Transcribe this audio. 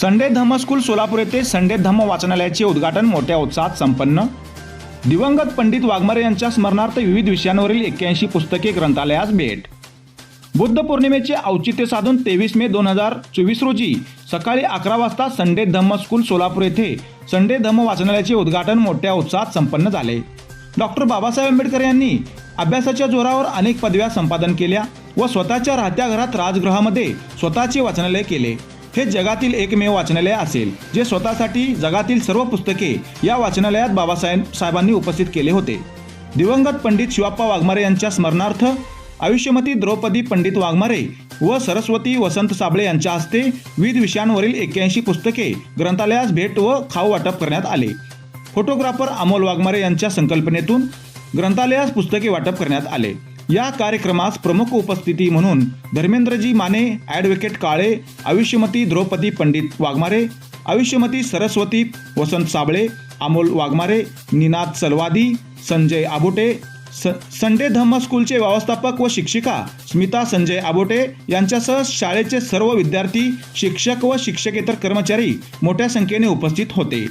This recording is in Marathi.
संडे धम्म स्कूल सोलापूर येथे संडे धम्म वाचनालयाचे उद्घाटन मोठ्या उत्साहात संपन्न. दिवंगत पंडित वाघमारे यांच्या स्मरणार्थ विविध विषयांवरील एक्क्याऐंशी पुस्तके ग्रंथालयास भेट. बुद्ध पौर्णिमेचे औचित्य साधून तेवीस मे दोन हजार चोवीस रोजी सकाळी अकरा वाजता संडे धम्म स्कूल सोलापूर येथे संडे धम्म वाचनालयाचे उद्घाटन मोठ्या उत्साहात संपन्न झाले. डॉक्टर बाबासाहेब आंबेडकर यांनी अभ्यासाच्या जोरावर अनेक पदव्या संपादन केल्या व स्वतःच्या राहत्या घरात राजगृहामध्ये स्वतःचे वाचनालय केले. हे जगातील एकमेव वाचनालय असेल जे स्वतःसाठी जगातील सर्व पुस्तके या वाचनालयात बाबासाहेब साहेबांनी उपस्थित केले होते. दिवंगत पंडित शिवाप्पा वाघमारे यांच्या स्मरणार्थ आयुष्यमती द्रौपदी पंडित वाघमारे व सरस्वती वसंत साबळे यांच्या हस्ते विविध विषयांवरील एक्क्याऐंशी पुस्तके ग्रंथालयास भेट व खाऊ वाटप करण्यात आले. फोटोग्राफर अमोल वाघमारे यांच्या संकल्पनेतून ग्रंथालयास पुस्तके वाटप करण्यात आले. या कार्यक्रमास प्रमुख उपस्थिती म्हणून धर्मेंद्रजी माने ॲडव्होकेट काळे आयुष्यमती द्रौपदी पंडित वाघमारे आयुष्यमती सरस्वती वसंत साबळे अमोल वाघमारे निनाद सलवादी संजय आबोटे स संडे धम्म स्कूलचे व्यवस्थापक व शिक्षिका स्मिता संजय आबोटे यांच्यासह शाळेचे सर्व विद्यार्थी शिक्षक व शिक्षकेतर कर्मचारी मोठ्या संख्येने उपस्थित होते.